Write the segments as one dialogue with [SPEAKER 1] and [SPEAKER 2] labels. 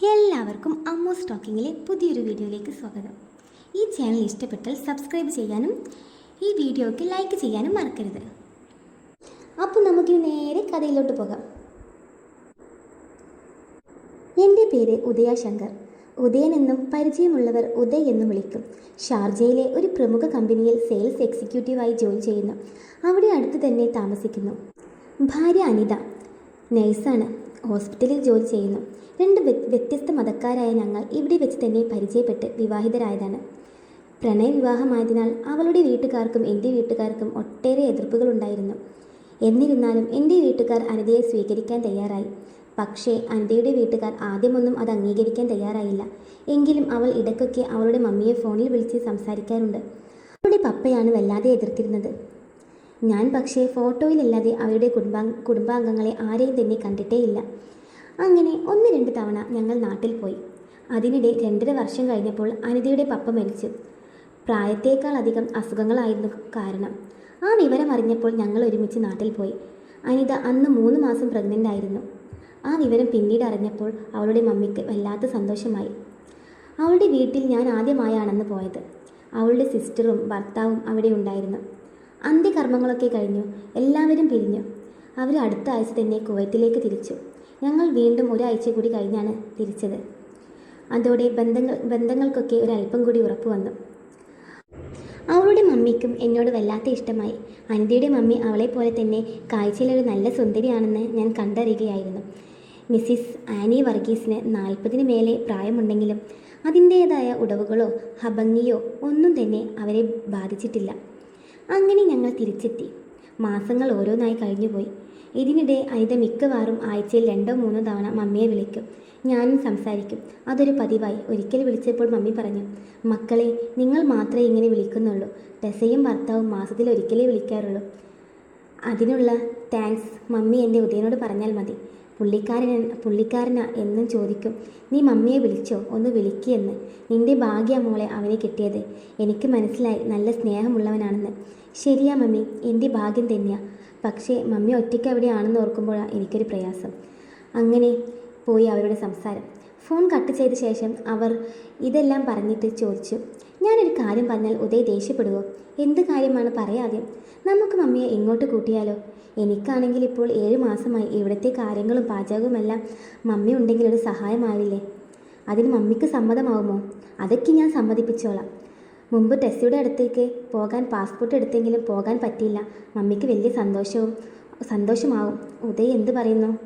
[SPEAKER 1] എല്ലാവർക്കും അമ്മു സ്റ്റോക്കിങ്ങിലെ പുതിയൊരു വീഡിയോയിലേക്ക് സ്വാഗതം. ഈ ചാനൽ ഇഷ്ടപ്പെട്ടാൽ സബ്സ്ക്രൈബ് ചെയ്യാനും ഈ വീഡിയോയ്ക്ക് ലൈക്ക് ചെയ്യാനും മറക്കരുത്. അപ്പോൾ നമുക്ക് നേരെ കഥയിലോട്ട് പോകാം. എന്റെ പേര് ഉദയ ഉദയൻ എന്നും പരിചയമുള്ളവർ ഉദയ് എന്നും വിളിക്കും. ഷാർജയിലെ ഒരു പ്രമുഖ കമ്പനിയിൽ സെയിൽസ് എക്സിക്യൂട്ടീവായി ജോലി ചെയ്യുന്നു. അവിടെ അടുത്ത് തന്നെ താമസിക്കുന്നു. ഭാര്യ അനിത. നഴ്സാണ് ഹോസ്പിറ്റലിൽ ജോലി ചെയ്യുന്നു. രണ്ട് വ്യ- വ്യത്യസ്ത മതക്കാരായ ഞങ്ങൾ ഇവിടെ വെച്ച് തന്നെ പരിചയപ്പെട്ട് വിവാഹിതരായതാണ്. പ്രണയ വിവാഹമായതിനാൽ അവളുടെ വീട്ടുകാർക്കും എന്റെ വീട്ടുകാർക്കും ഒട്ടേറെ എതിർപ്പുകൾ ഉണ്ടായിരുന്നു. എന്നിരുന്നാലും എന്റെ വീട്ടുകാർ അനിതയെ സ്വീകരിക്കാൻ തയ്യാറായി. പക്ഷേ അനിതയുടെ വീട്ടുകാർ ആദ്യമൊന്നും അത് അംഗീകരിക്കാൻ തയ്യാറായില്ല. എങ്കിലും അവൾ ഇടയ്ക്കൊക്കെ അവളുടെ മമ്മിയെ ഫോണിൽ വിളിച്ച് സംസാരിക്കാറുണ്ട്. അവളുടെ പപ്പയാണ് വല്ലാതെ എതിർത്തിരുന്നത്. ഞാൻ പക്ഷേ ഫോട്ടോയിലല്ലാതെ അവരുടെ കുടുംബാ കുടുംബാംഗങ്ങളെ ആരെയും തന്നെ കണ്ടിട്ടേയില്ല. അങ്ങനെ ഒന്ന് രണ്ട് തവണ ഞങ്ങൾ നാട്ടിൽ പോയി. അതിനിടെ രണ്ടര വർഷം കഴിഞ്ഞപ്പോൾ അനിതയുടെ പപ്പ മരിച്ചു. പ്രായത്തേക്കാൾ അധികം അസുഖങ്ങളായിരുന്നു കാരണം. ആ വിവരം അറിഞ്ഞപ്പോൾ ഞങ്ങൾ ഒരുമിച്ച് നാട്ടിൽ പോയി. അനിത അന്ന് മൂന്ന് മാസം പ്രഗ്നന്റ് ആയിരുന്നു. ആ വിവരം പിന്നീട് അറിഞ്ഞപ്പോൾ അവളുടെ മമ്മിക്ക് വല്ലാത്ത സന്തോഷമായി. അവളുടെ വീട്ടിൽ ഞാൻ ആദ്യമായാണെന്ന് പോയത്. അവളുടെ സിസ്റ്ററും ഭർത്താവും അവിടെ ഉണ്ടായിരുന്നു. അന്ത്യകർമ്മങ്ങളൊക്കെ കഴിഞ്ഞു. എല്ലാവരും പിരിഞ്ഞു. അവർ അടുത്ത ആഴ്ച തന്നെ കുവൈത്തിലേക്ക് തിരിച്ചു. ഞങ്ങൾ വീണ്ടും ഒരാഴ്ച കൂടി കഴിഞ്ഞാണ് തിരിച്ചത്. അതോടെ ബന്ധങ്ങൾ ബന്ധങ്ങൾക്കൊക്കെ ഒരല്പം കൂടി ഉറപ്പ് വന്നു. അവളുടെ മമ്മിക്കും എന്നോട് വല്ലാത്ത ഇഷ്ടമായി. അനിതയുടെ മമ്മി അവളെ പോലെ തന്നെ കാഴ്ചയിലൊരു നല്ല സുന്ദരിയാണെന്ന് ഞാൻ കണ്ടറിയുകയായിരുന്നു. മിസ്സിസ് ആനി വർഗീസിന് നാൽപ്പതിന് മേലെ പ്രായമുണ്ടെങ്കിലും അതിന്റേതായ ഉടവുകളോ ഹഭംഗിയോ ഒന്നും തന്നെ അവരെ ബാധിച്ചിട്ടില്ല. അങ്ങനെ ഞങ്ങൾ തിരിച്ചെത്തി. മാസങ്ങൾ ഓരോന്നായി കഴിഞ്ഞുപോയി. ഇതിനിടെ അനിത മിക്കവാറും ആഴ്ചയിൽ രണ്ടോ മൂന്നോ തവണ മമ്മിയെ വിളിക്കും. ഞാനും സംസാരിക്കും. അതൊരു പതിവായി. ഒരിക്കൽ വിളിച്ചപ്പോൾ മമ്മി പറഞ്ഞു മക്കളെ നിങ്ങൾ മാത്രമേ ഇങ്ങനെ വിളിക്കുന്നുള്ളൂ. ടെസയും ഭർത്താവും മാസത്തിൽ ഒരിക്കലേ വിളിക്കാറുള്ളൂ. അതിനുള്ള താങ്ക്സ് മമ്മി എന്റെ ഉദയനോട് പറഞ്ഞാൽ മതി. പുള്ളിക്കാരൻ പുള്ളിക്കാരനാ എന്നും ചോദിക്കും നീ മമ്മിയെ വിളിച്ചോ? ഒന്ന് വിളിക്കിയെന്ന് നിന്റെ ഭാഗ്യ മോളെ അവനെ കിട്ടിയത്. എനിക്ക് മനസ്സിലായി നല്ല സ്നേഹമുള്ളവനാണെന്ന്. ശരിയാ മമ്മി എന്റെ ഭാഗ്യം തന്നെയാ. പക്ഷേ മമ്മി ഒറ്റയ്ക്ക് അവിടെയാണെന്ന് ഓർക്കുമ്പോഴാണ് എനിക്കൊരു പ്രയാസം. അങ്ങനെ പോയി അവരുടെ സംസാരം. ഫോൺ കട്ട് ചെയ്ത ശേഷം അവർ ഇതെല്ലാം പറഞ്ഞിട്ട് ചോദിച്ചു ഞാനൊരു കാര്യം പറഞ്ഞാൽ ഉദയ് ദേഷ്യപ്പെടുവോ? എന്ത് കാര്യമാണ് പറയാദ്യം നമുക്ക് മമ്മിയെ ഇങ്ങോട്ട് കൂട്ടിയാലോ? എനിക്കാണെങ്കിൽ ഇപ്പോൾ ഏഴ് മാസമായി ഇവിടുത്തെ കാര്യങ്ങളും പാചകവുമെല്ലാം മമ്മി ഉണ്ടെങ്കിൽ ഒരു സഹായമാവില്ലേ? അതിന് മമ്മിക്ക് സമ്മതമാവുമോ? അതൊക്കെ ഞാൻ സമ്മതിപ്പിച്ചോളാം. മുമ്പ് ടെസ്സിയുടെ അടുത്തേക്ക് പോകാൻ പാസ്പോർട്ട് എടുത്തെങ്കിലും പോകാൻ പറ്റിയില്ല. മമ്മിക്ക് വലിയ സന്തോഷവും സന്തോഷമാവും. ഉദയ് എന്ത് പറയുന്നു?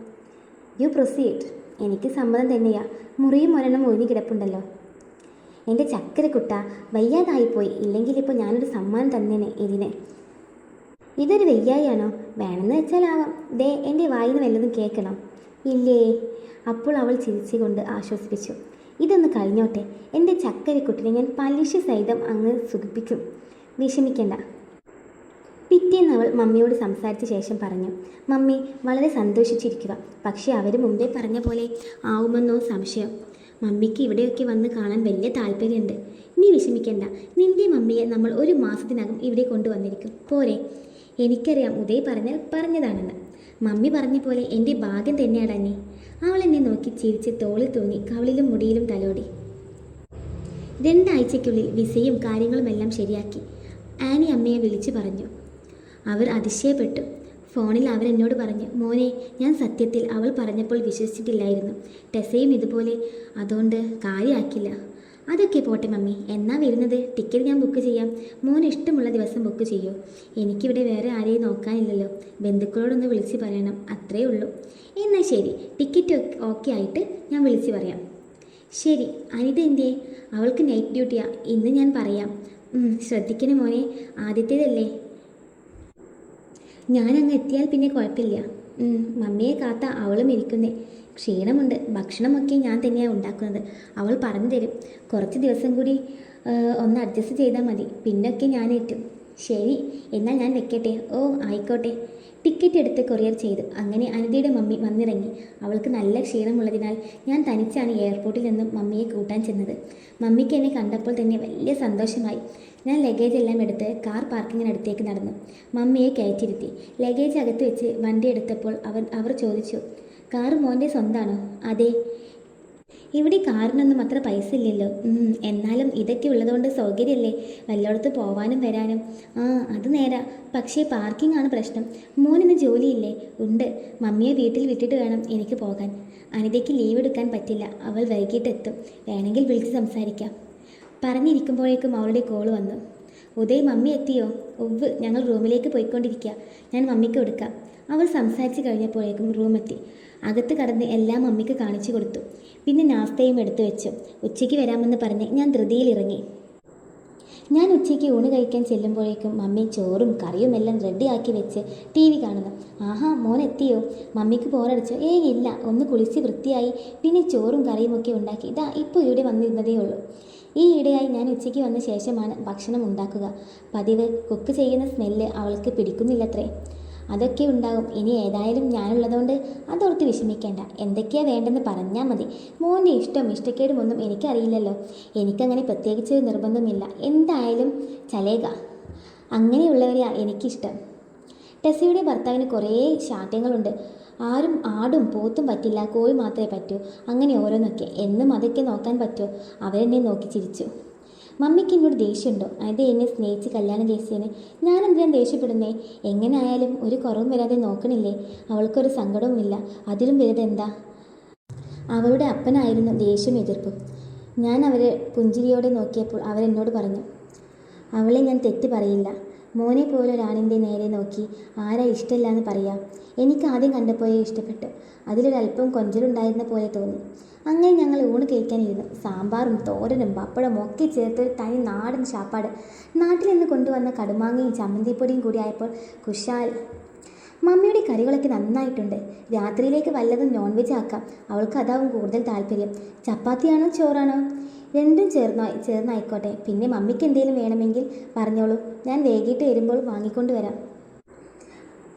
[SPEAKER 1] യു പ്രൊസീഡ് എനിക്ക് സമ്മതം തന്നെയാ. മുറിയും ഒരെണ്ണം ഒഴിഞ്ഞു കിടപ്പുണ്ടല്ലോ. എന്റെ ചക്കരക്കുട്ട വയ്യാതായിപ്പോയി ഇല്ലെങ്കിൽ ഇപ്പോൾ ഞാനൊരു സമ്മാനം തന്നേനെ ഇതിന് ഇതൊരു വയ്യായാണോ വേണമെന്ന് വെച്ചാൽ ആവാം ദേ എന്റെ വായിന്ന് വല്ലതും കേൾക്കണം. ഇല്ലേ? അപ്പോൾ അവൾ ചിരിച്ചുകൊണ്ട് ആശ്വസിപ്പിച്ചു. ഇതൊന്ന് കഴിഞ്ഞോട്ടെ. എന്റെ ചക്കരക്കുട്ടിനെ ഞാൻ പലിശ സഹിതം അങ്ങ് സുഖിപ്പിക്കും. വിഷമിക്കണ്ട. പിറ്റേന്ന് അവൾ മമ്മിയോട് സംസാരിച്ച ശേഷം പറഞ്ഞു. മമ്മി വളരെ സന്തോഷിച്ചിരിക്കുക. പക്ഷേ അവർ മുമ്പേ പറഞ്ഞ പോലെ ആവുമെന്നോ സംശയം. മമ്മിക്ക് ഇവിടെയൊക്കെ വന്ന് കാണാൻ വലിയ താല്പര്യമുണ്ട്. നീ വിഷമിക്കണ്ട. നിന്റെ മമ്മിയെ നമ്മൾ ഒരു മാസത്തിനകം ഇവിടെ കൊണ്ടുവന്നിരിക്കും. പോരെ. എനിക്കറിയാം ഉദയ് പറഞ്ഞാൽ പറഞ്ഞതാണെന്ന്. മമ്മി പറഞ്ഞ പോലെ എന്റെ ഭാഗ്യം തന്നെയാടാ നീ. അവൾ എന്നെ നോക്കി ചിരിച്ച് തോളിൽ തൂങ്ങി കവളിലും മുടിയിലും തലോടി. രണ്ടാഴ്ചയ്ക്കുള്ളിൽ വിസയും കാര്യങ്ങളുമെല്ലാം ശരിയാക്കി. ആനി അമ്മയെ വിളിച്ചു പറഞ്ഞു. അവർ അതിശയപ്പെട്ടു. ഫോണിൽ അവരെന്നോട് പറഞ്ഞു മോനെ ഞാൻ സത്യത്തിൽ അവൾ പറഞ്ഞപ്പോൾ വിശ്വസിച്ചിട്ടില്ലായിരുന്നു. ടെസയും ഇതുപോലെ അതുകൊണ്ട് കാര്യമാക്കില്ല അതൊക്കെ പോട്ടെ മമ്മി എന്നാ വരുന്നത്? ടിക്കറ്റ് ഞാൻ ബുക്ക് ചെയ്യാം. മോന് ഇഷ്ടമുള്ള ദിവസം ബുക്ക് ചെയ്യൂ. എനിക്കിവിടെ വേറെ ആരെയും നോക്കാനില്ലല്ലോ. ബന്ധുക്കളോടൊന്ന് വിളിച്ച് പറയണം അത്രേ ഉള്ളൂ. എന്നാൽ ശരി ടിക്കറ്റ് ഓക്കെ ആയിട്ട് ഞാൻ വിളിച്ച് പറയാം. ശരി അനിത എന്തിയെ? അവൾക്ക് നൈറ്റ് ഡ്യൂട്ടിയാ ഇന്ന് ഞാൻ പറയാം. ശ്രദ്ധിക്കണേ മോനെ ആദ്യത്തേതല്ലേ? ഞാനങ്ങ് എത്തിയാൽ പിന്നെ കുഴപ്പമില്ല. മമ്മിയെ കാത്ത അവളും ഇരിക്കുന്നേ. ക്ഷീണമുണ്ട്. ഭക്ഷണമൊക്കെ ഞാൻ തന്നെയാണ് ഉണ്ടാക്കുന്നത്. അവൾ പറഞ്ഞു തരും. കുറച്ച് ദിവസം കൂടി ഒന്ന് അഡ്ജസ്റ്റ് ചെയ്താൽ മതി. പിന്നൊക്കെ ഞാൻ എത്തും ശരി എന്നാൽ ഞാൻ വെക്കട്ടെ. ഓ ആയിക്കോട്ടെ. ടിക്കറ്റ് എടുത്ത് കൊറിയർ ചെയ്തു. അങ്ങനെ അനിതയുടെ മമ്മി വന്നിറങ്ങി. അവൾക്ക് നല്ല ക്ഷീണമുള്ളതിനാൽ ഞാൻ തനിച്ചാണ് എയർപോർട്ടിൽ നിന്നും മമ്മിയെ കൂട്ടാൻ ചെന്നത്. മമ്മിക്ക് എന്നെ കണ്ടപ്പോൾ തന്നെ വലിയ സന്തോഷമായി. ഞാൻ ലഗേജ് എല്ലാം എടുത്ത് കാർ പാർക്കിങ്ങിനടുത്തേക്ക് നടന്നു. മമ്മിയെ കയറ്റിരുത്തി ലഗേജ് അകത്ത് വെച്ച് വണ്ടി എടുത്തപ്പോൾ അവൻ അവർ ചോദിച്ചു കാർ മോന്റെ സ്വന്തമാണോ അതെ. ഇവിടെ കാറിനൊന്നും അത്ര പൈസ ഇല്ലല്ലോ. എന്നാലും ഇതൊക്കെ ഉള്ളതുകൊണ്ട് സൗകര്യമല്ലേ? വല്ലയിടത്ത് പോവാനും വരാനും. ആ അത് നേരാ. പക്ഷേ പാർക്കിംഗ് ആണ് പ്രശ്നം. മോനിന്ന് ജോലിയില്ലേ? ഉണ്ട്. മമ്മിയെ വീട്ടിൽ വിട്ടിട്ട് വേണം എനിക്ക് പോകാൻ. അനിതയ്ക്ക് ലീവ് എടുക്കാൻ പറ്റില്ല. അവൾ വൈകിട്ടെത്തും. വേണമെങ്കിൽ വിളിച്ച് സംസാരിക്കാം. പറഞ്ഞിരിക്കുമ്പോഴേക്കും അവളുടെ കോൾ വന്നു. ഉദയ് മമ്മി എത്തിയോ? ഒവ് ഞങ്ങൾ റൂമിലേക്ക് പോയിക്കൊണ്ടിരിക്കുക ഞാൻ മമ്മിക്ക് കൊടുക്കാം. അവൾ സംസാരിച്ച് കഴിഞ്ഞപ്പോഴേക്കും റൂമെത്തി അകത്ത് കടന്ന് എല്ലാം മമ്മിക്ക് കാണിച്ചു കൊടുത്തു. പിന്നെ നാസ്തയും എടുത്തു വെച്ചു. ഉച്ചയ്ക്ക് വരാമെന്ന് പറഞ്ഞ് ഞാൻ ധൃതിയിലിറങ്ങി ഞാൻ ഉച്ചയ്ക്ക് ഊണ് കഴിക്കാൻ ചെല്ലുമ്പോഴേക്കും മമ്മി ചോറും കറിയും എല്ലാം റെഡിയാക്കി വെച്ച് ടി വി കാണുന്നു. ആഹാ മോൻ എത്തിയോ? മമ്മിക്ക് പോരടിച്ചോ ഏയ് ഇല്ല ഒന്ന് കുളിച്ച് വൃത്തിയായി. പിന്നെ ചോറും കറിയും ഒക്കെ ഉണ്ടാക്കി. ഇതാ ഇപ്പോൾ ഇവിടെ വന്നിരുന്നതേ ഉള്ളൂ. ഈ ഇടയായി ഞാൻ ഉച്ചയ്ക്ക് വന്ന ശേഷമാണ് ഭക്ഷണം ഉണ്ടാക്കുക. പതിവ് കുക്ക് ചെയ്യുന്ന സ്മെല്ല് അവൾക്ക് പിടിക്കുന്നില്ലത്രേ. അതൊക്കെ ഉണ്ടാകും. ഇനി ഏതായാലും ഞാനുള്ളതുകൊണ്ട് അതോർത്ത് വിഷമിക്കേണ്ട. എന്തൊക്കെയാ വേണ്ടെന്ന് പറഞ്ഞാൽ മതി. മോന്റെ ഇഷ്ടം ഇഷ്ടക്കേടുമൊന്നും എനിക്കറിയില്ലല്ലോ. എനിക്കങ്ങനെ പ്രത്യേകിച്ച് നിർബന്ധമില്ല. എന്തായാലും ചലേക അങ്ങനെയുള്ളവരെയാണ് എനിക്കിഷ്ടം. ടെസ്സിയുടെ ഭർത്താവിന് കുറേ ശാഠ്യങ്ങളുണ്ട്. ആരും ആടും പോത്തും പറ്റില്ല കോഴി മാത്രമേ പറ്റൂ. അങ്ങനെ ഓരോന്നൊക്കെ. എന്നും അതൊക്കെ നോക്കാൻ പറ്റുമോ അവരെന്നെ നോക്കി ചിരിച്ചു. മമ്മിക്ക് എന്നോട് ദേഷ്യമുണ്ടോ? അത് എന്നെ സ്നേഹിച്ച് കല്യാണം കഴിച്ചതിന്. ഞാൻ എന്തിനാണ് ദേഷ്യപ്പെടുന്നേ? എങ്ങനെ ആയാലും ഒരു കുറവും വരാതെ നോക്കണില്ലേ? അവൾക്കൊരു സങ്കടവുമില്ല. അതിലും വലുത് എന്താ അവളുടെ അപ്പനായിരുന്നു ദേഷ്യം എതിർപ്പും. ഞാൻ അവരെ പുഞ്ചിരിയോടെ നോക്കിയപ്പോൾ അവരെന്നോട് പറഞ്ഞു അവളെ ഞാൻ തെറ്റ് പറയില്ല. മോനെ പോലെ ഒരാണിന്റെ നേരെ നോക്കി ആരാ ഇഷ്ടമില്ല എന്ന് പറയാം. എനിക്ക് ആദ്യം കണ്ടപ്പോഴേ ഇഷ്ടപ്പെട്ടു. അതിലൊരല്പം കൊഞ്ചലുണ്ടായിരുന്ന പോലെ തോന്നി. അങ്ങനെ ഞങ്ങൾ ഊണ് കഴിക്കാനിരുന്നു. സാമ്പാറും തോരനും പപ്പടം ഒക്കെ ചേർത്ത് തനി നാടൻ ചാപ്പാട്. നാട്ടിൽ നിന്ന് കൊണ്ടുവന്ന കടുമാങ്ങയും ചമ്മന്തിപ്പൊടിയും കൂടി ആയപ്പോൾ കുശാൽ മമ്മിയുടെ കറികളൊക്കെ നന്നായിട്ടുണ്ട്. രാത്രിയിലേക്ക് വല്ലതും നോൺ വെജ് ആക്കാം. അവൾക്ക് അതാവും കൂടുതൽ താല്പര്യം. ചപ്പാത്തിയാണോ ചോറാണോ? രണ്ടും ചേർന്ന ചേർന്നായിക്കോട്ടെ. പിന്നെ മമ്മിക്ക് എന്തെങ്കിലും വേണമെങ്കിൽ പറഞ്ഞോളൂ. ഞാൻ വൈകിട്ട് വരുമ്പോൾ വാങ്ങിക്കൊണ്ട് വരാം.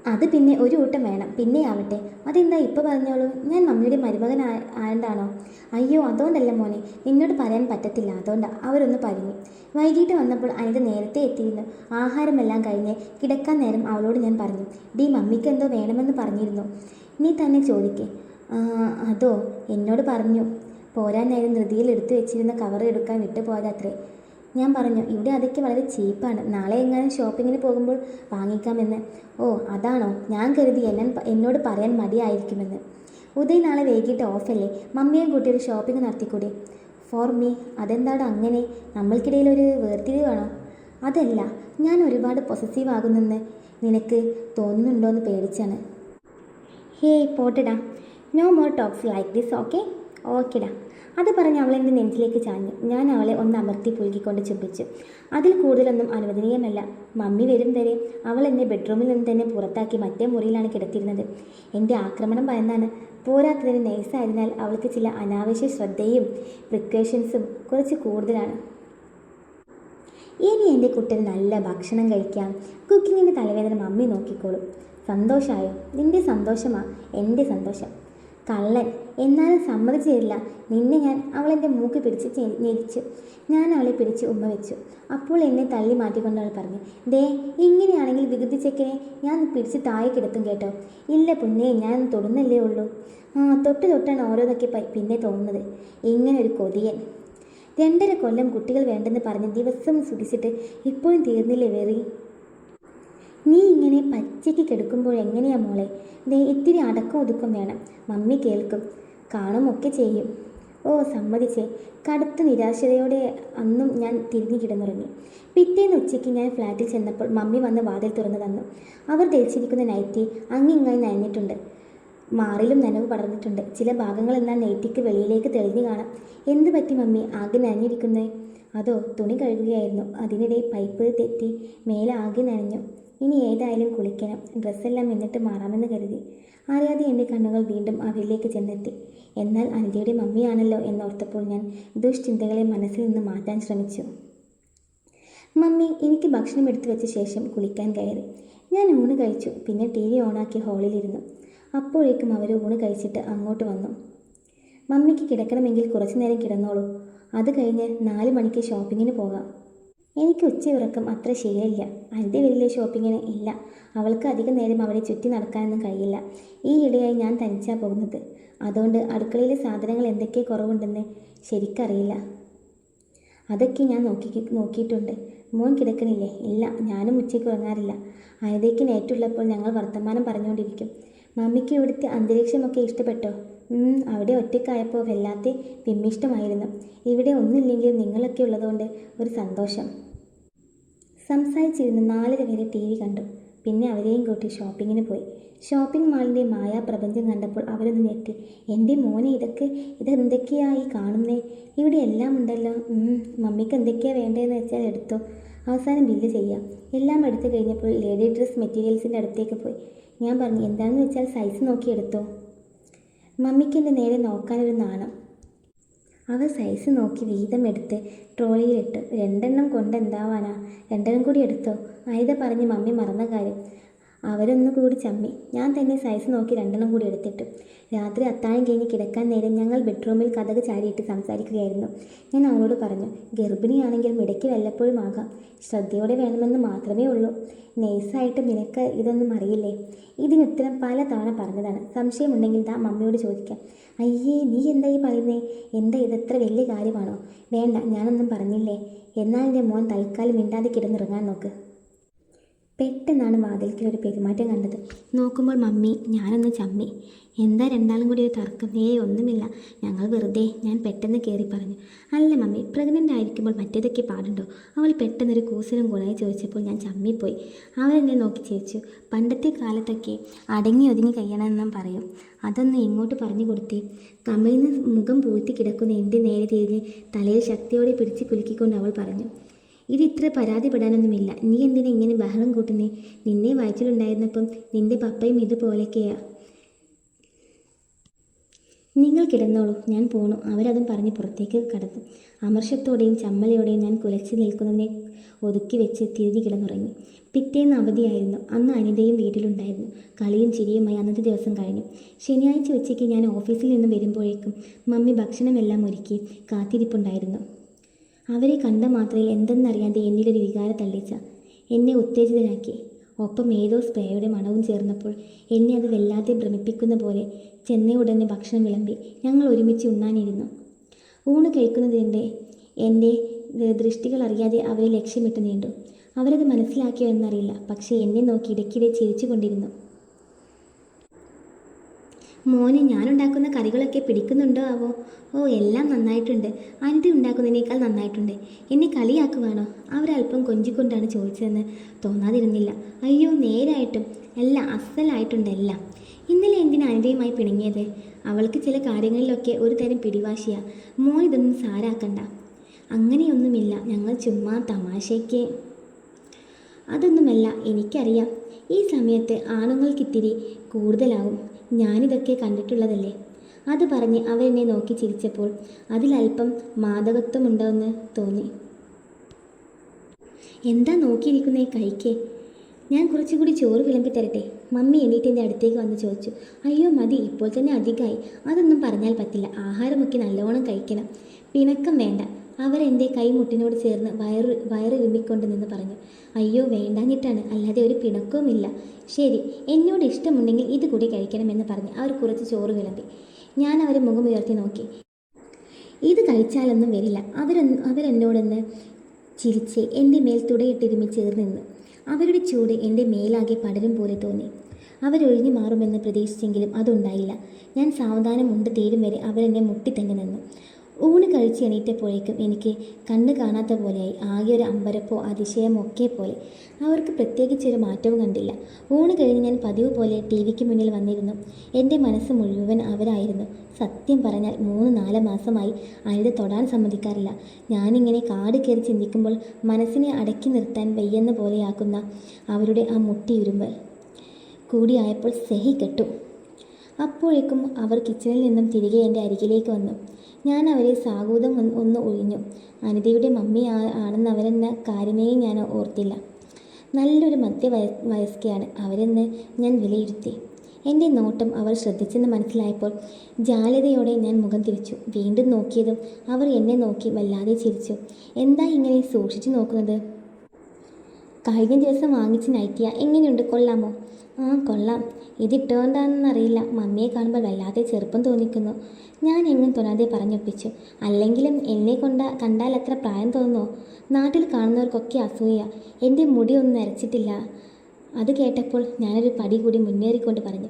[SPEAKER 1] അത് പിന്നെ ഒരു കൂട്ടം വേണം. പിന്നെ ആവട്ടെ. അതെന്താ ഇപ്പോൾ പറഞ്ഞോളൂ? ഞാൻ മമ്മിയുടെ മരുമകൻ ആ- ആയതുകൊണ്ടാണോ അയ്യോ അതുകൊണ്ടല്ല മോനെ. നിന്നോട് പറയാൻ പറ്റത്തില്ല. അതുകൊണ്ടാണ് അവരൊന്ന് പറഞ്ഞു വൈകിട്ട് വന്നപ്പോൾ അനിത നേരത്തെ എത്തിയിരുന്നു. ആഹാരമെല്ലാം കഴിഞ്ഞ് കിടക്കാൻ നേരം അവളോട് ഞാൻ പറഞ്ഞു. ഡി മമ്മിക്ക് എന്തോ വേണമെന്ന് പറഞ്ഞിരുന്നു. നീ തന്നെ ചോദിക്കേ. "ആ, അതോ? എന്നോട് പറഞ്ഞു. പോരാൻ നേരം ധൃതിയിൽ എടുത്തു വെച്ചിരുന്ന കവർ എടുക്കാൻ വിട്ടുപോയതത്രേ ഞാൻ പറഞ്ഞു ഇവിടെ അതൊക്കെ വളരെ ചീപ്പാണ് നാളെ എങ്ങാനും ഷോപ്പിങ്ങിന് പോകുമ്പോൾ വാങ്ങിക്കാമെന്ന്. ഓ അതാണോ? ഞാൻ കരുതി എന്നെ എന്നോട് പറയാൻ മടിയായിരിക്കുമെന്ന്. ഉദയ് നാളെ വൈകിട്ട് ഓഫല്ലേ മമ്മിയെയും കൂട്ടി ഒരു ഷോപ്പിംഗ് നടത്തിക്കൂടെ? ഫോർ മീ അതെന്താണ് അങ്ങനെ? നമ്മൾക്കിടയിൽ ഒരു വേർതിരിവാണോ അതല്ല ഞാൻ ഒരുപാട് പൊസസീവ് ആകുന്നെന്ന് നിനക്ക് തോന്നുന്നുണ്ടോ എന്ന് പേടിച്ചാണ്. Hey പോട്ടടാ. No more talks like this okay ഓക്കെടാ അത് പറഞ്ഞ് അവൾ എന്റെ നെഞ്ചിലേക്ക് ചാഞ്ഞു. ഞാൻ അവളെ ഒന്ന് അമർത്തി പുൽകിക്കൊണ്ട് ചുംബിച്ചു. അതിൽ കൂടുതലൊന്നും അനുവദനീയമല്ല. മമ്മി വരും വരെ അവൾ എന്നെ ബെഡ്റൂമിൽ നിന്ന് തന്നെ പുറത്താക്കി മറ്റേ മുറിയിലാണ് കിടത്തിയിരുന്നത്. എന്റെ ആക്രമണം ഭയന്നാണ്. പോരാത്തതിന് നൈസായതിനാൽ അവൾക്ക് ചില അനാവശ്യ ശ്രദ്ധയും പ്രിക്കോഷൻസും കുറച്ച് കൂടുതലാണ്. ഇനി എന്റെ കുട്ടന് നല്ല ഭക്ഷണം കഴിക്കാം. കുക്കിങ്ങിന്റെ തലവേദന മമ്മി നോക്കിക്കോളും. സന്തോഷമായോ നിന്റെ സന്തോഷമാണ് എന്റെ സന്തോഷം. കള്ളൻ. എന്നാലും സമ്മതിച്ചില്ല നിന്നെ ഞാൻ അവളെന്റെ മൂക്ക് പിടിച്ച് ഞെരിച്ചു. ഞാൻ അവളെ പിടിച്ച് ഉമ്മ വെച്ചു. അപ്പോൾ എന്നെ തള്ളി മാറ്റിക്കൊണ്ട് അവൾ പറഞ്ഞു ദേ ഇങ്ങനെയാണെങ്കിൽ വികൃതി ചെക്കനെ ഞാൻ പിടിച്ച് താഴെ കിടത്തും കേട്ടോ. ഇല്ല പുന്നേ ഞാൻ തൊടുന്നല്ലേ ഉള്ളൂ. ആ തൊട്ട് തൊട്ടാണ് ഓരോന്നൊക്കെ പിന്നെ തോന്നുന്നത്. ഇങ്ങനെ ഒരു കൊതിയൻ. രണ്ടര കൊല്ലം കുട്ടികൾ വേണ്ടെന്ന് പറഞ്ഞ് ദിവസം സുഖിച്ചിട്ട് ഇപ്പോഴും തീർന്നില്ലേ വെറി? നീ ഇങ്ങനെ പച്ചയ്ക്ക് കിടക്കുമ്പോൾ എങ്ങനെയാ മോളെ? ദേ ഇത്തിരി അടക്കം ഒതുക്കം വേണം. മമ്മി കേൾക്കും. കാണുമൊക്കെ ചെയ്യും. ഓ സമ്മതിച്ചേ. കടുത്ത നിരാശയോടെ അന്നും ഞാൻ തിരിഞ്ഞു കിടന്നുറങ്ങി. പിറ്റേന്ന് ഉച്ചയ്ക്ക് ഞാൻ ഫ്ലാറ്റിൽ ചെന്നപ്പോൾ മമ്മി വന്ന് വാതിൽ തുറന്നു തന്നു. അവർ ധരിച്ചിരിക്കുന്ന നൈറ്റി അങ്ങിങ്ങായി നനഞ്ഞിട്ടുണ്ട്. മാറിലും നനവ് പടർന്നിട്ടുണ്ട്. ചില ഭാഗങ്ങൾ ഭാഗങ്ങളെല്ലാം നൈറ്റിക്ക് വെളിയിലേക്ക് തെളിഞ്ഞു കാണാം. എന്ത് പറ്റി മമ്മി? ആകെ നനഞ്ഞിരിക്കുന്നത് അതോ തുണി കഴുകുകയായിരുന്നു അതിനിടെ പൈപ്പ് തെറ്റി മേലെ ആകെ നനഞ്ഞു. ഇനി ഏതായാലും കുളിക്കണം. ഡ്രസ്സെല്ലാം എന്നിട്ട് മാറാമെന്ന് കരുതി. അറിയാതെ എന്റെ കണ്ണുകൾ വീണ്ടും അവരിലേക്ക് ചെന്നെത്തി. എന്നാൽ അനിതയുടെ മമ്മിയാണല്ലോ എന്നോർത്തപ്പോൾ ഞാൻ ദുഷ്ചിന്തകളെ മനസ്സിൽ നിന്ന് മാറ്റാൻ ശ്രമിച്ചു. മമ്മി എനിക്ക് ഭക്ഷണം എടുത്തു വെച്ച ശേഷം കുളിക്കാൻ കയറി. ഞാൻ ഊണ് കഴിച്ചു. പിന്നെ ടി വി ഓണാക്കി ഹാളിലിരുന്നു. അപ്പോഴേക്കും അവർ ഊണ് കഴിച്ചിട്ട് അങ്ങോട്ട് വന്നു. മമ്മിക്ക് കിടക്കണമെങ്കിൽ കുറച്ചു നേരം കിടന്നോളൂ. അത് കഴിഞ്ഞ് നാല് മണിക്ക് ഷോപ്പിങ്ങിന് പോകാം. എനിക്ക് ഉച്ചയുറക്കം അത്ര ശീലമില്ല. അതിന്റെ വലിയ ഷോപ്പിങ്ങിന് ഇല്ല. അവൾക്ക് അധികം നേരം അവിടെ ചുറ്റി നടക്കാനൊന്നും കഴിയില്ല. ഈ ഇടയായി ഞാൻ തനിച്ചാണ് പോകുന്നത്. അതുകൊണ്ട് അടുക്കളയിലെ സാധനങ്ങൾ എന്തൊക്കെ കുറവുണ്ടെന്ന് ശരിക്കറിയില്ല. അതൊക്കെ ഞാൻ നോക്കി നോക്കിയിട്ടുണ്ട്. മോൻ കിടക്കണില്ലേ? ഇല്ല. ഞാനും ഉച്ചയ്ക്ക് ഉറങ്ങാറില്ല. അനിതയ്ക്ക് നേറ്റുള്ളപ്പോൾ ഞങ്ങൾ വർത്തമാനം പറഞ്ഞുകൊണ്ടിരിക്കും. മമ്മിക്ക് ഇവിടുത്തെ അന്തരീക്ഷമൊക്കെ ഇഷ്ടപ്പെട്ടോ? അവിടെ ഒറ്റയ്ക്കായപ്പോൾ വല്ലാത്ത വിമ്മിഷ്ടമായിരുന്നു. ഇവിടെ ഒന്നുമില്ലെങ്കിലും നിങ്ങളൊക്കെ ഉള്ളതുകൊണ്ട് ഒരു സന്തോഷം. സംസാരിച്ചിരുന്ന് നാലര വരെ ടി വി കണ്ടു. പിന്നെ അവരെയും കൂട്ടി ഷോപ്പിങ്ങിന് പോയി. ഷോപ്പിംഗ് മാളിന്റെ മായാപ്രപഞ്ചം കണ്ടപ്പോൾ അവരൊന്ന് ഞെട്ടി. എന്റെ മോനെ ഇതൊക്കെ ഇതെന്തൊക്കെയായി കാണുന്നേ? ഇവിടെ എല്ലാം ഉണ്ടല്ലോ. മമ്മിക്ക് എന്തൊക്കെയാണ് വേണ്ടതെന്ന് വെച്ചാൽ എടുത്തോ. അവസാനം ബില്ല് ചെയ്യാം. എല്ലാം എടുത്തു കഴിഞ്ഞപ്പോൾ ലേഡി ഡ്രസ് മെറ്റീരിയൽസിന്റെ അടുത്തേക്ക് പോയി. ഞാൻ പറഞ്ഞു എന്താണെന്ന് വെച്ചാൽ സൈസ് നോക്കി എടുത്തോ. മമ്മിക്ക് എന്റെ നേരെ നോക്കാനൊരു നാണം. അവ സൈസ് നോക്കി വീതം എടുത്ത് ട്രോളിയിലിട്ടു രണ്ടെണ്ണം കൊണ്ടെന്താവാനാ രണ്ടെണ്ണം കൂടി എടുത്തോ? അനിത പറഞ്ഞ് മമ്മി മറന്ന കാര്യം. അവരൊന്നു കൂടി ചമ്മി. ഞാൻ തന്നെ സൈസ് നോക്കി രണ്ടെണ്ണം കൂടി എടുത്തിട്ടു. രാത്രി അത്താഴം കഴിഞ്ഞ് കിടക്കാൻ നേരം ഞങ്ങൾ ബെഡ്റൂമിൽ കഥക് ചാരിയിട്ട് സംസാരിക്കുകയായിരുന്നു. ഞാൻ അവളോട് പറഞ്ഞു ഗർഭിണിയാണെങ്കിലും ഇടയ്ക്ക് വല്ലപ്പോഴും ആകാം. ശ്രദ്ധയോടെ വേണമെന്ന് മാത്രമേ ഉള്ളൂ. നേഴ്സായിട്ട് നിനക്ക് ഇതൊന്നും അറിയില്ലേ? ഇതിന് ഉത്തരം പല തവണ പറഞ്ഞതാണ്. സംശയമുണ്ടെങ്കിൽ താ മമ്മിയോട് ചോദിക്കാം. അയ്യേ നീ എന്താ ഈ പറയുന്നേ? എന്താ ഇതത്ര വലിയ കാര്യമാണോ? വേണ്ട ഞാനൊന്നും പറഞ്ഞില്ലേ? എന്നാൽ എന്റെ മോൻ തൽക്കാലം മിണ്ടാതെ കിടന്നിറങ്ങാൻ നോക്ക്. പെട്ടെന്നാണ് വാതിൽക്കൽ ഒരു പെരുമാറ്റം കണ്ടത്. നോക്കുമ്പോൾ മമ്മി ഞാനൊന്ന് ചമ്മി. എന്താ രണ്ടാളും കൂടി ഒരു തർക്കം? ഒന്നുമില്ല. ഞങ്ങൾ വെറുതെ ഞാൻ പെട്ടെന്ന് കയറി പറഞ്ഞു. അല്ല മമ്മി പ്രഗ്നന്റ് ആയിരിക്കുമ്പോൾ മറ്റേതൊക്കെ പാടുണ്ടോ? അവൾ പെട്ടെന്നൊരു കൂസലും ഗുണമായി ചോദിച്ചപ്പോൾ ഞാൻ ചമ്മിപ്പോയി. അവരെന്നെ നോക്കി ചോദിച്ചു പണ്ടത്തെ കാലത്തൊക്കെ അടങ്ങി ഒതുങ്ങി കഴിയണമെന്നും പറയും. അതൊന്ന് ഇങ്ങോട്ട് പറഞ്ഞു കൊടുത്തേ? നിന്ന് മുഖം പൂഴ്ത്തി കിടക്കുന്ന എന്റെ നേരെ തിരിഞ്ഞ് തലയിൽ ശക്തിയോടെ പിടിച്ച് കുലുക്കിക്കൊണ്ട് അവൾ പറഞ്ഞു. ഇത് ഇത്ര പരാതിപ്പെടാനൊന്നുമില്ല. നീ എന്തിനാ ഇങ്ങനെ ബഹളം കൂട്ടുന്നേ? നിന്നെ വായിച്ചിട്ടുണ്ടായിരുന്നപ്പം നിന്റെ പപ്പയും ഇതുപോലെയൊക്കെയാ. നിങ്ങൾ കിടന്നോളൂ. ഞാൻ പോണു. അവരതും പറഞ്ഞ് പുറത്തേക്ക് കടന്നു. അമർഷത്തോടെയും ചമ്മലയോടെയും ഞാൻ കുലച്ച് നിൽക്കുന്നതിനെ ഒതുക്കി വെച്ച് തിരിഞ്ഞു കിടന്നുറങ്ങി. പിറ്റേന്ന് അവധിയായിരുന്നു. അന്ന് അനിതയും വീട്ടിലുണ്ടായിരുന്നു. കളിയും ചിരിയുമായി അന്നത്തെ ദിവസം കഴിഞ്ഞു. ശനിയാഴ്ച ഉച്ചയ്ക്ക് ഞാൻ ഓഫീസിൽ നിന്ന് വരുമ്പോഴേക്കും മമ്മി ഭക്ഷണമെല്ലാം ഒരുക്കി കാത്തിരിപ്പുണ്ടായിരുന്നു. അവരെ കണ്ട മാത്രയിൽ എന്തെന്നറിയാതെ എന്നിലൊരു വികാരം തള്ളിച്ച. എന്നെ ഉത്തേജിതനാക്കി ഒപ്പം ഏതോ സ്പ്രേയുടെ മണവും ചേർന്നപ്പോൾ എന്നെ അത് വല്ലാതെ ഭ്രമിപ്പിക്കുന്ന പോലെ ചെന്ന ഉടനെ ഭക്ഷണം വിളമ്പി ഞങ്ങൾ ഒരുമിച്ച് ഉണ്ണാനിരുന്നു. ഊണ് കഴിക്കുന്നതിന്റെ എന്റെ ദൃഷ്ടികൾ അറിയാതെ അവരെ ലക്ഷ്യമിട്ട് നീണ്ടു. അവരത് മനസ്സിലാക്കിയോ എന്നറിയില്ല. പക്ഷേ എന്നെ നോക്കി ഇടയ്ക്കിടെ ചിരിച്ചു കൊണ്ടിരുന്നു മോനെ ഞാനുണ്ടാക്കുന്ന കറികളൊക്കെ പിടിക്കുന്നുണ്ടോ ആവോ ഓ എല്ലാം നന്നായിട്ടുണ്ട്. അനിത ഉണ്ടാക്കുന്നതിനേക്കാൾ നന്നായിട്ടുണ്ട്. എന്നെ കളിയാക്കുവാണോ? അവരല്പം കൊഞ്ചിക്കൊണ്ടാണ് ചോദിച്ചതെന്ന് തോന്നാതിരുന്നില്ല. അയ്യോ നേരായിട്ടും. എല്ലാം അസലായിട്ടുണ്ട് എല്ലാം ഇന്നലെ എന്തിനാ അനിതയുമായി പിണങ്ങിയത്? അവൾക്ക് ചില കാര്യങ്ങളിലൊക്കെ ഒരു തരം പിടിവാശിയാ. മോൻ ഇതൊന്നും സാരാക്കണ്ട. അങ്ങനെയൊന്നുമില്ല. ഞങ്ങൾ ചുമ്മാ തമാശയ്ക്ക്. അതൊന്നുമല്ല എനിക്കറിയാം. ഈ സമയത്ത് ആണുങ്ങൾക്കിത്തിരി കൂടുതലാവും. ഞാനിതൊക്കെ കണ്ടിട്ടുള്ളതല്ലേ? അത് പറഞ്ഞ് അവരെന്നെ നോക്കി ചിരിച്ചപ്പോൾ അതിലല്പം മാദകത്വമുണ്ടോയെന്ന് തോന്നി. എന്താ നോക്കിയിരിക്കുന്നേ കഴിക്കേ ഞാൻ കുറച്ചുകൂടി ചോറ് വിളമ്പി തരട്ടെ? മമ്മി എണീറ്റ് എന്റെ അടുത്തേക്ക് വന്ന് ചോദിച്ചു. അയ്യോ മതി ഇപ്പോൾ തന്നെ അധികമായി. അതൊന്നും പറഞ്ഞാൽ പറ്റില്ല. ആഹാരമൊക്കെ നല്ലോണം കഴിക്കണം. പിണക്കം വേണ്ട. അവർ എന്റെ കൈമുട്ടിനോട് ചേർന്ന് വയറ് വയറ് വിമ്മിക്കൊണ്ട് നിന്ന് പറഞ്ഞു. അയ്യോ വേണ്ടാഞ്ഞിട്ടാണ്. അല്ലാതെ ഒരു പിണക്കവുമില്ല. ശരി എന്നോട് ഇഷ്ടമുണ്ടെങ്കിൽ ഇത് കൂടി കഴിക്കണമെന്ന് പറഞ്ഞ് അവർ കുറച്ച് ചോറ് വിളമ്പി. ഞാൻ അവരെ മുഖമുയർത്തി നോക്കി. ഇത് കഴിച്ചാലൊന്നും വരില്ല. അവരൊന്ന് അവരെന്നോടൊന്ന് ചിരിച്ച് എന്റെ മേൽ തുടയിട്ടിരുമി ചേർന്ന് നിന്നു. അവരുടെ ചൂട് എന്റെ മേലാകെ പടരും പോലെ തോന്നി. അവരൊഴിഞ്ഞു മാറുമെന്ന് പ്രതീക്ഷിച്ചെങ്കിലും അതുണ്ടായില്ല. ഞാൻ സാവധാനം ഉണ്ട് തീരും വരെ അവരെന്നെ മുട്ടിത്തന്നെ നിന്നു. ഊണ് കഴിച്ച് എണീറ്റപ്പോഴേക്കും എനിക്ക് കണ്ണ് കാണാത്ത പോലെയായി. ആകെ ഒരു അമ്പരപ്പോ അതിശയമോ ഒക്കെ പോലെ. അവർക്ക് പ്രത്യേകിച്ചൊരു മാറ്റവും കണ്ടില്ല. ഊണ് കഴിഞ്ഞ് ഞാൻ പതിവ് പോലെ ടി വിക്ക് മുന്നിൽ വന്നിരുന്നു. എന്റെ മനസ്സ് മുഴുവൻ അവരായിരുന്നു. സത്യം പറഞ്ഞാൽ മൂന്ന് നാല് മാസമായി അനിത തൊടാൻ സമ്മതിക്കാറില്ല. ഞാനിങ്ങനെ കാട് കയറി ചിന്തിക്കുമ്പോൾ മനസ്സിനെ അടക്കി നിർത്താൻ വയ്യെന്ന പോലെയാക്കുന്ന അവരുടെ ആ മുട്ടിയുരുമ്പ് കൂടിയായപ്പോൾ സെഹി കെട്ടു. അപ്പോഴേക്കും അവർ കിച്ചണിൽ നിന്നും തിരികെ എന്റെ അരികിലേക്ക് വന്നു. ഞാൻ അവരെ സാഗൂതം ഒന്ന് ഒഴിഞ്ഞു. അനിതയുടെ മമ്മി ആണെന്ന് അവരെന്ന കാര്യമേ ഞാൻ ഓർത്തില്ല. നല്ലൊരു മധ്യ വയ വയസ്കയാണ്. അവരെന്ന് ഞാൻ വിലയിരുത്തി. എന്റെ നോട്ടം അവർ ശ്രദ്ധിച്ചെന്ന് മനസ്സിലായപ്പോൾ ജാലതയോടെ ഞാൻ മുഖം തിരിച്ചു. വീണ്ടും നോക്കിയതും അവർ എന്നെ നോക്കി വല്ലാതെ ചിരിച്ചു. എന്താ ഇങ്ങനെ സൂക്ഷിച്ചു നോക്കുന്നത്? കഴിഞ്ഞ ദിവസം വാങ്ങിച്ച് നൈറ്റിയ എങ്ങനെയുണ്ട്? കൊള്ളാമോ? ആ കൊള്ളാം. ഇതിട്ടോണ്ടാണെന്നറിയില്ല മമ്മിയെ കാണുമ്പോൾ വല്ലാതെ ചെറുപ്പം തോന്നിക്കുന്നു. ഞാൻ എങ്ങും തൊടാതെ പറഞ്ഞൊപ്പിച്ചു. അല്ലെങ്കിലും എന്നെ കൊണ്ട കണ്ടാൽ അത്ര പ്രായം തോന്നുമോ നാട്ടിൽ കാണുന്നവർക്കൊക്കെ അസൂയ. എന്റെ മുടി ഒന്നും നരച്ചിട്ടില്ല. അത് കേട്ടപ്പോൾ ഞാനൊരു പടി കൂടി മുന്നേറിക്കൊണ്ട് പറഞ്ഞു.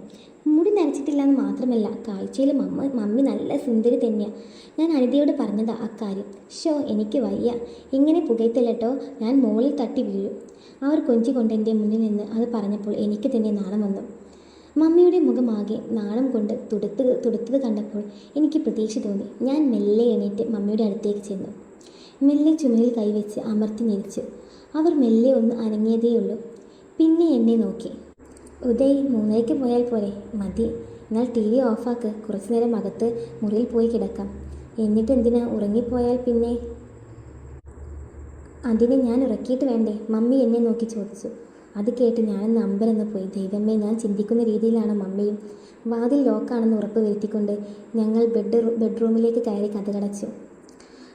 [SPEAKER 1] മുടി നരച്ചിട്ടില്ല എന്ന് മാത്രമല്ല കാഴ്ചയിൽ മമ്മ മമ്മി നല്ല സുന്ദരി തന്നെയാണ് ഞാൻ അനിതയോട് പറഞ്ഞതാ അക്കാര്യം. ഷോ എനിക്ക് വയ്യ. ഇങ്ങനെ പുകയത്തില്ലട്ടോ. ഞാൻ മുകളിൽ തട്ടി വീഴും. അവർ കൊഞ്ചിക്കൊണ്ട് എന്റെ മുന്നിൽ നിന്ന് അത് പറഞ്ഞപ്പോൾ എനിക്ക് തന്നെ നാണം വന്നു. മമ്മിയുടെ മുഖമാകെ നാണം കൊണ്ട് തുടുത്ത് തുടുത്തത് കണ്ടപ്പോൾ എനിക്ക് പ്രതീക്ഷ തോന്നി. ഞാൻ മെല്ലെ എണീറ്റ് മമ്മിയുടെ അടുത്തേക്ക് ചെന്നു. മെല്ലെ ചുമലിൽ കൈവച്ച് അമർത്തി ഞെരിച്ചു അവർ മെല്ലെ ഒന്ന് അനങ്ങിയതേയുള്ളൂ. പിന്നെ എന്നെ നോക്കി. ഉദയ് മൂന്നരയ്ക്ക് പോയാൽ പോരെ. മതി. എന്നാൽ ടി വി ഓഫാക്ക്. കുറച്ചു നേരം അകത്ത് മുറിയിൽ പോയി കിടക്കാം. എന്നിട്ട് എന്തിനാ ഉറങ്ങിപ്പോയാൽ പിന്നെ? അതിനെ ഞാൻ ഉറക്കിയിട്ട് വേണ്ടേ? മമ്മി എന്നെ നോക്കി ചോദിച്ചു. അത് കേട്ട് ഞാനൊന്ന് അമ്പരന്ന് പോയി. ദൈവമേ ഞാൻ ചിന്തിക്കുന്ന രീതിയിലാണ് മമ്മിയും വാതിൽ ലോക്കാണെന്ന് ഉറപ്പ് വരുത്തിക്കൊണ്ട് ഞങ്ങൾ ബെഡ് ബെഡ്റൂമിലേക്ക് കയറി കഥകടച്ചു.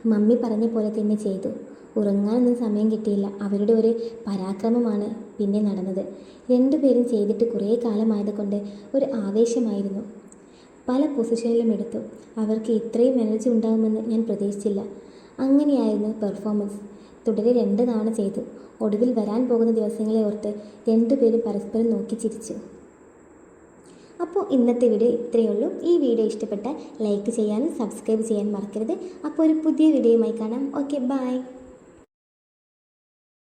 [SPEAKER 1] മമ്മി പറഞ്ഞ പോലെ തന്നെ ചെയ്തു. ഉറങ്ങാനൊന്നും സമയം കിട്ടിയില്ല. അവരുടെ ഒരു പരാക്രമമാണ് പിന്നെ നടന്നത്. രണ്ടുപേരും ചെയ്തിട്ട് കുറേ കാലമായതുകൊണ്ട് ഒരു ആവേശമായിരുന്നു. പല പൊസിഷനിലും എടുത്തു. അവർക്ക് ഇത്രയും എനർജി ഉണ്ടാകുമെന്ന് ഞാൻ പ്രതീക്ഷിച്ചില്ല. അങ്ങനെയായിരുന്നു പെർഫോമൻസ്. തുടരെ രണ്ട് തവണ ചെയ്തു. ഒടുവിൽ വരാൻ പോകുന്ന ദിവസങ്ങളെ ഓർത്ത് രണ്ടുപേരും പരസ്പരം നോക്കി ചിരിച്ചു. അപ്പോൾ ഇന്നത്തെ വീഡിയോ ഇത്രയേ ഉള്ളൂ. ഈ വീഡിയോ ഇഷ്ടപ്പെട്ടാൽ ലൈക്ക് ചെയ്യാനും സബ്സ്ക്രൈബ് ചെയ്യാൻ മറക്കരുത്. അപ്പോൾ ഒരു പുതിയ വീഡിയോയുമായി കാണാം. Okay bye.